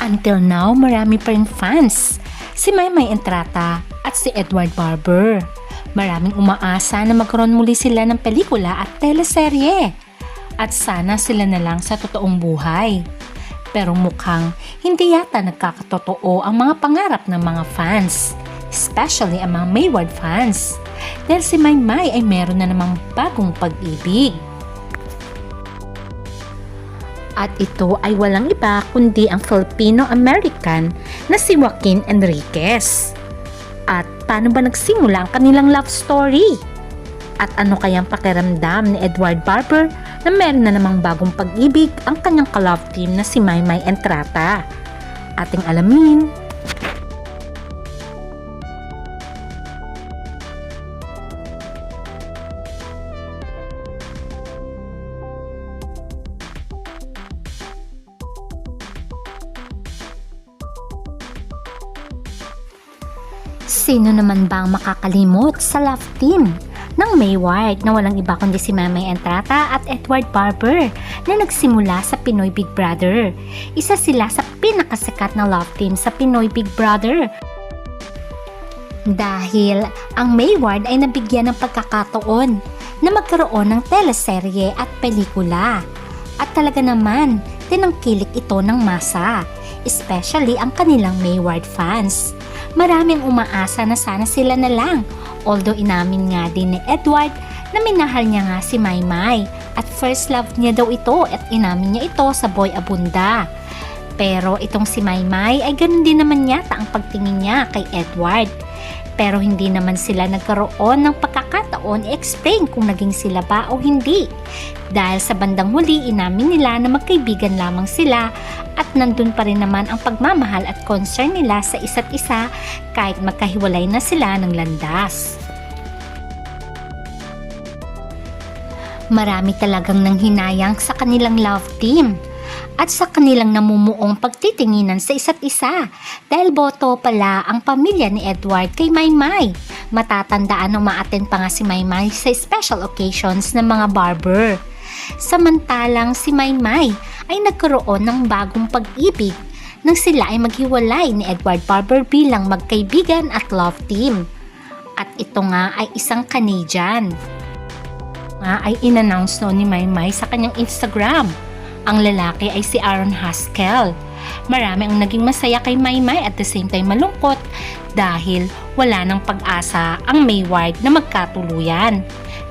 Until now, marami pa rin fans. Si Maymay Entrata at si Edward Barber. Maraming umaasa na magkaroon muli sila ng pelikula at teleserye. At sana sila na lang sa totoong buhay. Pero mukhang hindi yata nagkakatotoo ang mga pangarap ng mga fans. Especially mga Mayward fans. Dahil si Maymay ay meron na namang bagong pag-ibig. At ito ay walang iba kundi ang Filipino-American na si Joaquin Enriquez. At paano ba nagsimula ang kanilang love story? At ano kayang pakiramdam ni Edward Barber na meron na namang bagong pag-ibig ang kanyang ka-love team na si Maymay Entrata? Ating alamin. Sino naman ba ang makakalimot sa love team ng Mayward na walang iba kundi si Mamay Entrata at Edward Barber na nagsimula sa Pinoy Big Brother. Isa sila sa pinakasikat na love team sa Pinoy Big Brother. Dahil ang Mayward ay nabigyan ng pagkakataon na magkaroon ng teleserye at pelikula. At talaga naman, tinangkilik ito ng masa, especially ang kanilang Mayward fans. Maraming umaasa na sana sila na lang. Although inamin nga din ni Edward na minahal niya nga si Maymay at first love niya daw ito at inamin niya ito sa Boy Abunda. Pero itong si Maymay ay ganun din naman yata ang pagtingin niya kay Edward. Pero hindi naman sila nagkaroon ng pagkakataon i-explain kung naging sila ba o hindi. Dahil sa bandang huli inamin nila na magkaibigan lamang sila at nandun pa rin naman ang pagmamahal at concern nila sa isa't isa kahit magkahiwalay na sila ng landas. Marami talagang nanghinayang sa kanilang love team at sa kanilang namumuong pagtitinginan sa isa't isa dahil boto pala ang pamilya ni Edward kay Maymay. Matatandaan nung ma-attend pa nga si Maymay sa special occasions ng mga barber. Samantalang si Maymay ay nagkaroon ng bagong pag-ibig nang sila ay maghiwalay ni Edward Barber bilang magkaibigan at love team. At ito nga ay isang Canadian. Nga ay inannounce noon ni Maymay sa kanyang Instagram. Ang lalaki ay si Aaron Haskell. Marami ang naging masaya kay Maymay at the same time malungkot dahil wala ng pag-asa ang Mayward na magkatuluyan.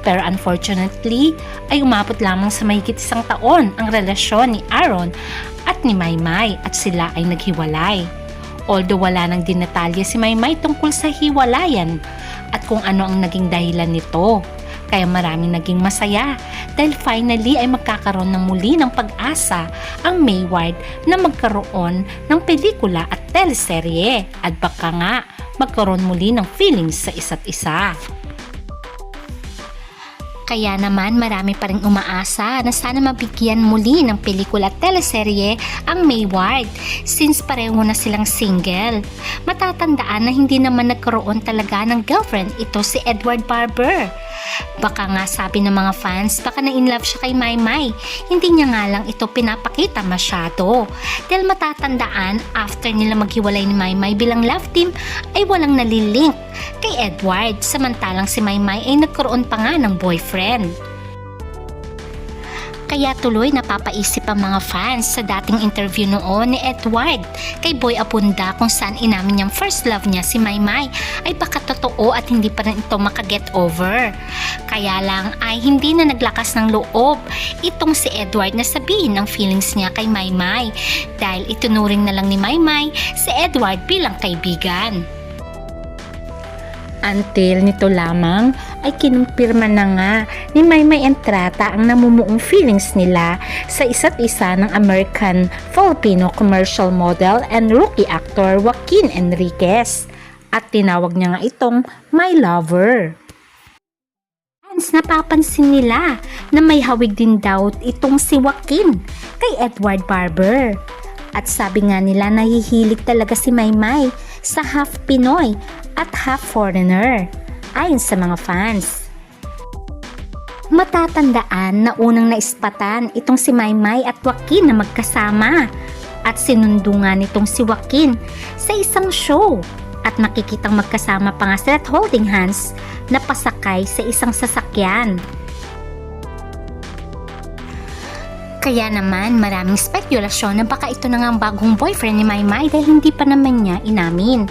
Pero unfortunately, ay umabot lamang sa mahigit isang taon ang relasyon ni Aaron at ni Maymay at sila ay naghiwalay. Although wala nang dinatalya si Maymay tungkol sa hiwalayan at kung ano ang naging dahilan nito. Kaya maraming naging masaya dahil finally ay magkakaroon ng muli ng pag-asa ang Mayward na magkaroon ng pelikula at teleserye at baka nga magkaroon muli ng feelings sa isa't isa. Kaya naman marami pa rin umaasa na sana mabigyan muli ng pelikula at teleserye ang Mayward since pareho na silang single. Matatandaan na hindi naman nagkaroon talaga ng girlfriend ito si Edward Barber. Baka nga sabi ng mga fans, baka na in love siya kay Maymay. Hindi niya nga lang ito pinapakita masyado. Dahil matatandaan, after nila maghiwalay ni Maymay bilang love team, ay walang nalilink kay Edward. Samantalang si Maymay ay nagkaroon pa nga ng boyfriend. Kaya tuloy napapaisip ang mga fans sa dating interview noon ni Edward kay Boy Abunda kung saan inamin niyang first love niya si Maymay ay baka totoo at hindi pa rin ito makaget over. Kaya lang ay hindi na naglakas ng loob itong si Edward na sabihin ang feelings niya kay Maymay dahil itunuring na lang ni Maymay si Edward bilang kaibigan. Until nito lamang ay kinumpirma na nga ni Maymay Entrata ang namumuong feelings nila sa isa't isa ng American Filipino commercial model and rookie actor Joaquin Enriquez at tinawag niya nga itong My Lover. Fans napapansin nila na may hawig din daw itong si Joaquin kay Edward Barber. At sabi nga nila nahihilig talaga si Maymay sa half Pinoy at half foreigner ayon sa mga fans. Matatandaan na unang naispatan itong si Maymay at Joaquin na magkasama. At sinundo nga nitong si Joaquin sa isang show at nakikitang magkasama pa nga sila at holding hands na pasakay sa isang sasakyan. Kaya naman maraming spekulasyon na baka ito na nga ang bagong boyfriend ni Maymay dahil hindi pa naman niya inamin.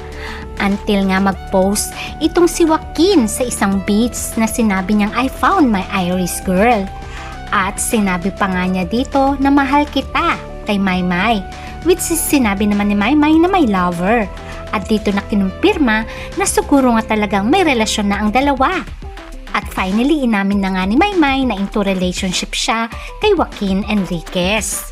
Until nga mag-post itong si Joaquin sa isang beach na sinabi niyang I found my Iris girl. At sinabi pa nga niya dito na mahal kita kay Maymay which is sinabi naman ni Maymay na may lover. At dito na kinumpirma na siguro nga talagang may relasyon na ang dalawa. At finally, inamin na nga ni Maymay na into relationship siya kay Joaquin Enriquez.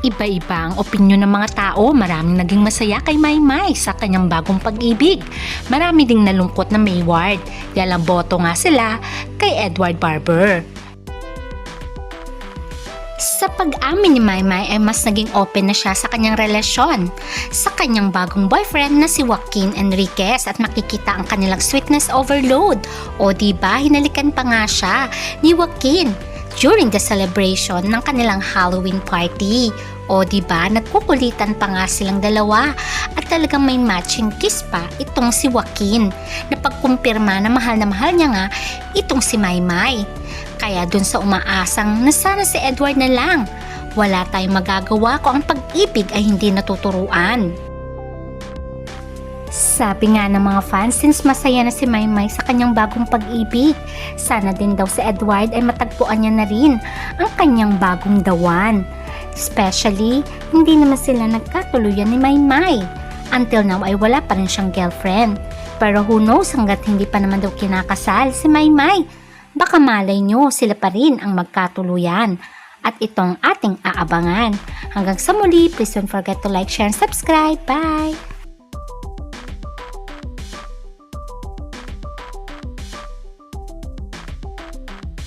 Iba-iba ang opinyon ng mga tao. Maraming naging masaya kay Maymay sa kanyang bagong pag-ibig. Marami ding nalungkot na Mayward dahil ang boto nga sila kay Edward Barber. Pag-amin ni Maymay ay mas naging open na siya sa kanyang relasyon sa kanyang bagong boyfriend na si Joaquin Enriquez at makikita ang kanilang sweetness overload. O di ba hinalikan pa nga siya ni Joaquin during the celebration ng kanilang Halloween party. O di ba nagkukulitan pa nga silang dalawa at talagang may matching kiss pa itong si Joaquin na pagkumpirma na mahal na mahal niya nga itong si Maymay. Kaya dun sa umaasang na sana si Edward na lang. Wala tayong magagawa kung ang pag-ibig ay hindi natuturuan. Sabi nga ng mga fans, since masaya na si Maymay sa kanyang bagong pag-ibig, sana din daw si Edward ay matagpuan niya na rin ang kanyang bagong dawan. Especially, hindi naman sila nagkatuluyan ni Maymay. Until now ay wala pa rin siyang girlfriend. Pero who knows hanggat hindi pa naman daw kinakasal si Maymay. Baka malay nyo sila pa rin ang magkatuluyan. At itong ating aabangan. Hanggang sa muli, please don't forget to like, share, and subscribe. Bye!